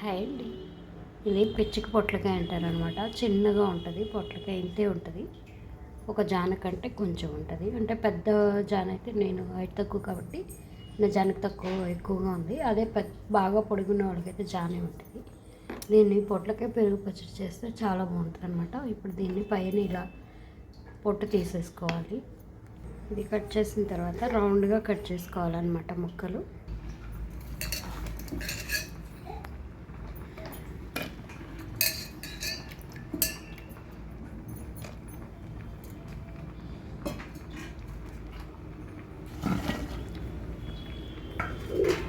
Hi అండి. ఇది పిచ్చిక పొట్లకాయ అంటారనమాట. చిన్నగా ఉంటుంది పొట్లకాయ ఇంతే ఉంటుంది. ఒక జాన కంటే కొంచెం ఉంటుంది. అంటే పెద్ద జాన అయితే నేను హైట్ తక్కువ కాబట్టి నా జానకి తక్కువ ఎక్కువగా ఉంది. అదే పెద్ద బాగా పొడుగున్న వాళ్ళకైతే జానే ఉంటుంది. దీన్ని పొట్లకాయ పెరుగు పచ్చడి చేస్తే చాలా బాగుంటుంది అనమాట ఇప్పుడు దీన్ని పైన ఇలా పొట్టు తీసేసుకోవాలి. ఇది కట్ చేసిన తర్వాత రౌండ్గా కట్ చేసుకోవాలన్నమాట ముక్కలు.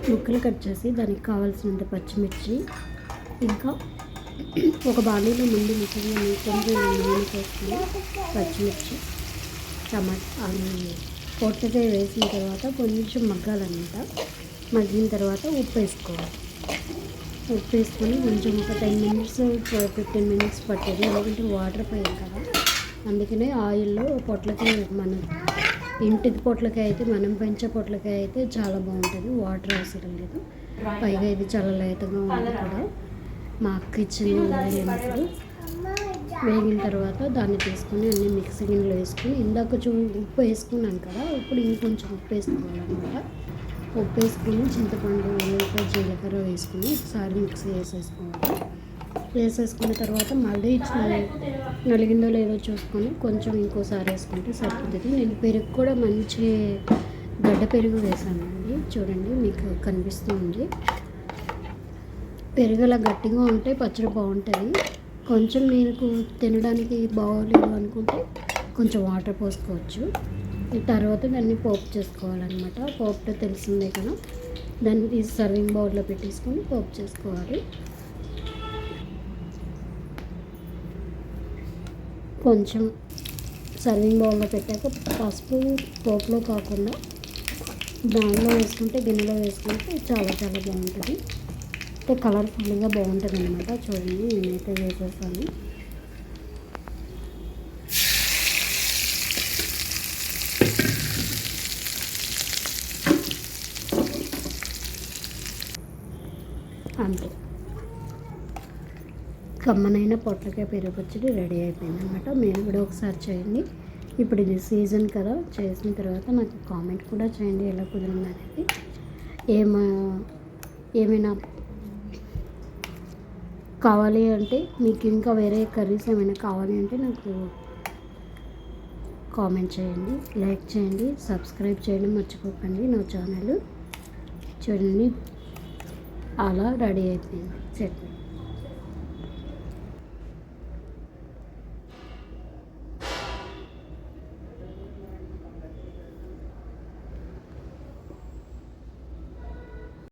ముక్కలు కట్ చేసి దానికి కావాల్సినంత పచ్చిమిర్చి ఇంకా ఒక బాణీలో ముందు మిషన్ కొంచెం నూనె పోసుకుని పచ్చిమిర్చి టమాటా పొట్టకాయ వేసిన తర్వాత కొంచెం మగ్గాలన్నమాట. మగ్గిన తర్వాత ఉప్పు వేసుకోవాలి. ఉప్పు వేసుకొని కొంచెం ఒక టెన్ మినిట్స్ ఫిఫ్టీన్ మినిట్స్ పట్టేది. ఎందుకంటే వాటర్ పోయింది కదా. అందుకనే ఆయిల్లో పొట్లకాయ మన ఇంటి పొట్లకాయ అయితే మనం పెంచే పొట్లకాయ అయితే చాలా బాగుంటుంది. వాటర్ అవసరం లేదు. పైగా ఇది చాలా లేతగా ఉంది కూడా. మా అక్క ఇచ్చింది వేగినప్పుడు వేగిన తర్వాత దాన్ని తీసుకొని అన్ని మిక్సీ గిన్నెలో వేసుకుని ఇందాక చూ ఉప్పు వేసుకున్నాను కదా ఇప్పుడు ఇంకొంచెం ఉప్పు వేసుకోవాలన్నమాట. ఉప్పు వేసుకుని చింతపండు ఉల్లిపాయ జీలకర్ర వేసుకొని ఒకసారి మిక్సీ వేసేసుకోవాలి. వేసేసుకున్న తర్వాత మళ్ళీ నలిగిందో లేదో చూసుకొని కొంచెం ఇంకోసారి వేసుకుంటే సరిపోతుంది. నేను పెరుగు కూడా మంచి గడ్డ పెరుగు వేసానండి. చూడండి మీకు కనిపిస్తుంది పెరుగు అలా గట్టిగా ఉంటే పచ్చడి బాగుంటుంది. కొంచెం మీకు తినడానికి బాగోలేదు అనుకుంటే కొంచెం వాటర్ పోసుకోవచ్చు. తర్వాత దాన్ని పోపు చేసుకోవాలన్నమాట. పోపుతో తెలిసిందే కదా. దాన్ని తీసి సర్వింగ్ బౌల్లో పెట్టేసుకొని పోపు చేసుకోవాలి. కొంచెం సర్వింగ్ బౌల్లో పెట్టాక పసుపు పోపులో కాకుండా దానిలో వేసుకుంటే గిన్నెలో వేసుకుంటే చాలా చాలా బాగుంటుంది. అంటే కలర్ఫుల్గా బాగుంటుంది అనమాట చూడండి నేనైతే వేసేసాను. అంతే. కమ్మనైన పొట్లకాయ పెరుగు పచ్చడి రెడీ అయిపోయింది అనమాట మీరు కూడా ఒకసారి చేయండి. ఇప్పుడు ఇది సీజన్ కదా చేసిన తర్వాత నాకు కామెంట్ కూడా చేయండి ఎలా కుదిరింది అనేది ఏమా ఏమైనా కావాలి అంటే మీకు ఇంకా వేరే కర్రీస్ ఏమైనా కావాలి అంటే నాకు కామెంట్ చేయండి లైక్ చేయండి సబ్స్క్రైబ్ చేయడం మర్చిపోకండి నా ఛానల్. చూడండి అలా రెడీ అయిపోయింది. చట్నీ